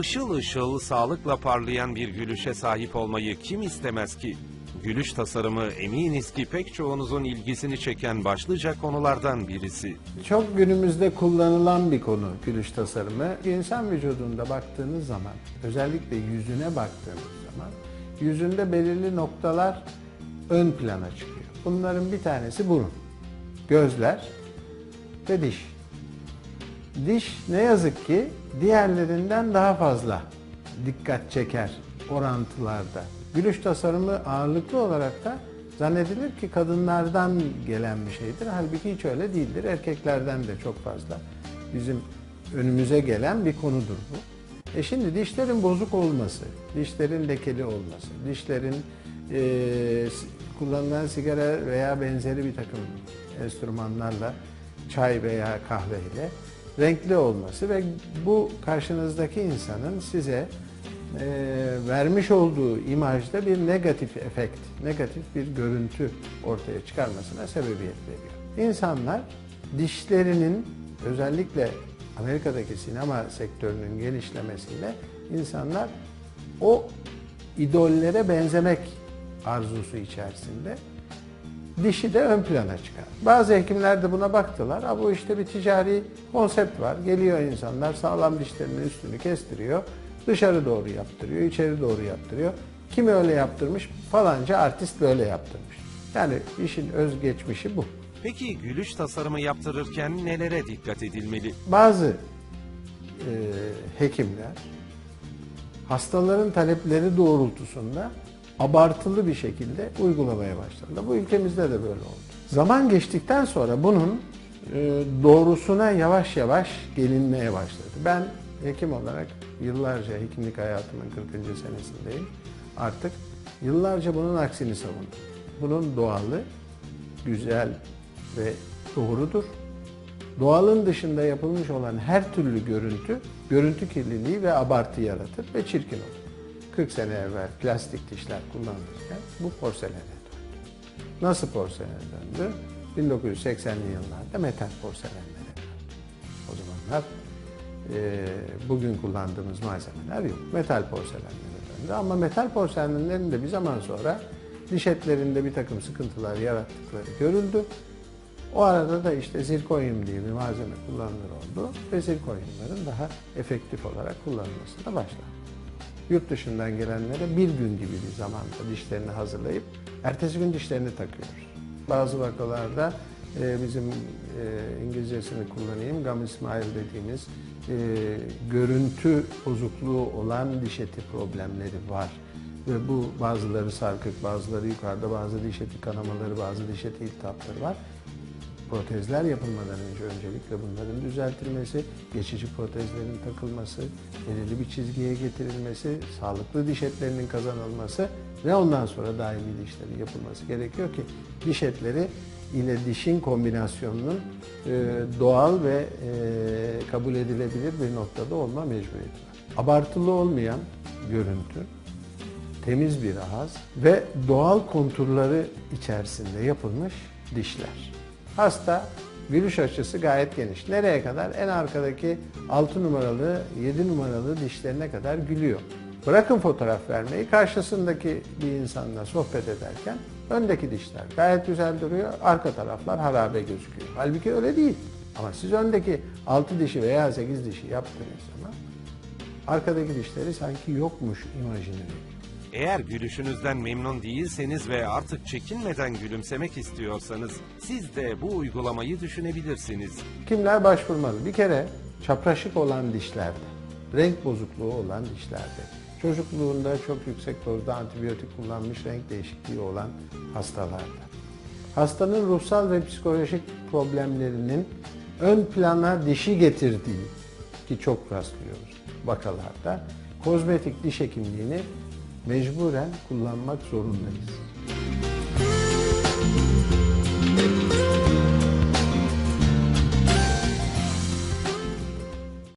Işıl ışıl, sağlıkla parlayan bir gülüşe sahip olmayı kim istemez ki? Gülüş tasarımı eminiz ki pek çoğunuzun ilgisini çeken başlıca konulardan birisi. Çok günümüzde kullanılan bir konu gülüş tasarımı. İnsan vücudunda baktığınız zaman, özellikle yüzüne baktığınız zaman, yüzünde belirli noktalar ön plana çıkıyor. Bunların bir tanesi burun, gözler ve diş. Diş ne yazık ki diğerlerinden daha fazla dikkat çeker orantılarda. Gülüş tasarımı ağırlıklı olarak da zannedilir ki kadınlardan gelen bir şeydir. Halbuki hiç öyle değildir. Erkeklerden de çok fazla bizim önümüze gelen bir konudur bu. E şimdi dişlerin bozuk olması, dişlerin lekeli olması, dişlerin eee, kullanılan sigara veya benzeri bir takım enstrümanlarla çay veya kahveyle renkli olması ve bu karşınızdaki insanın size e, vermiş olduğu imajda bir negatif efekt, negatif bir görüntü ortaya çıkarmasına sebebiyet veriyor. İnsanlar dişlerinin özellikle Amerika'daki sinema sektörünün genişlemesiyle insanlar o idollere benzemek arzusu içerisinde dişi de ön plana çıkar. Bazı hekimler de buna baktılar. Ha bu işte bir ticari konsept var. Geliyor insanlar sağlam dişlerinin üstünü kestiriyor. Dışarı doğru yaptırıyor, içeri doğru yaptırıyor. Kim öyle yaptırmış? Falanca artist böyle yaptırmış. Yani işin özgeçmişi bu. Peki gülüş tasarımı yaptırırken nelere dikkat edilmeli? Bazı e, hekimler hastaların talepleri doğrultusunda abartılı bir şekilde uygulamaya başladı. Bu ülkemizde de böyle oldu. Zaman geçtikten sonra bunun e, doğrusuna yavaş yavaş gelinmeye başladı. Ben hekim olarak yıllarca hekimlik hayatımın 40. senesindeyim. Artık yıllarca bunun aksini savundum. Bunun doğalı, güzel ve doğrudur. Doğalın dışında yapılmış olan her türlü görüntü, görüntü kirliliği ve abartı yaratır ve çirkin olur. 40 sene evvel plastik dişler kullanılırken bu porselene döndü. Nasıl porselene döndü? 1980'li yıllarda metal porselenlere döndü. O zamanlar e, bugün kullandığımız malzemeler yok. Metal porselenlere döndü ama metal porselenlerin de bir zaman sonra diş etlerinde bir takım sıkıntılar yarattıkları görüldü. O arada da işte zirkonyum diye bir malzeme kullanılır oldu ve zirkonyumların daha efektif olarak kullanılmasına başlandı. Yurt dışından gelenlere bir gün gibi bir zamanda dişlerini hazırlayıp ertesi gün dişlerini takıyoruz. Bazı vakalarda e, bizim e, İngilizcesini kullanayım, gum smile dediğimiz e, görüntü bozukluğu olan diş eti problemleri var. Ve bu bazıları sarkık, bazıları yukarıda, bazı diş eti kanamaları, bazı diş eti iltihapları var protezler yapılmadan önce öncelikle bunların düzeltilmesi, geçici protezlerin takılması, belirli bir çizgiye getirilmesi, sağlıklı diş etlerinin kazanılması ve ondan sonra daimi dişlerin yapılması gerekiyor ki diş etleri ile dişin kombinasyonunun e, doğal ve e, kabul edilebilir bir noktada olma mecburiyeti var. Abartılı olmayan görüntü, temiz bir ağız ve doğal konturları içerisinde yapılmış dişler. Hasta gülüş açısı gayet geniş. Nereye kadar? En arkadaki 6 numaralı, 7 numaralı dişlerine kadar gülüyor. Bırakın fotoğraf vermeyi, karşısındaki bir insanla sohbet ederken öndeki dişler gayet güzel duruyor, arka taraflar harabe gözüküyor. Halbuki öyle değil. Ama siz öndeki 6 dişi veya 8 dişi yaptığınız zaman arkadaki dişleri sanki yokmuş imajını veriyor. Eğer gülüşünüzden memnun değilseniz ve artık çekinmeden gülümsemek istiyorsanız siz de bu uygulamayı düşünebilirsiniz. Kimler başvurmalı? Bir kere çapraşık olan dişlerde, renk bozukluğu olan dişlerde, çocukluğunda çok yüksek dozda antibiyotik kullanmış renk değişikliği olan hastalarda. Hastanın ruhsal ve psikolojik problemlerinin ön plana dişi getirdiği ki çok rastlıyoruz vakalarda kozmetik diş hekimliğini mecburen kullanmak zorundayız.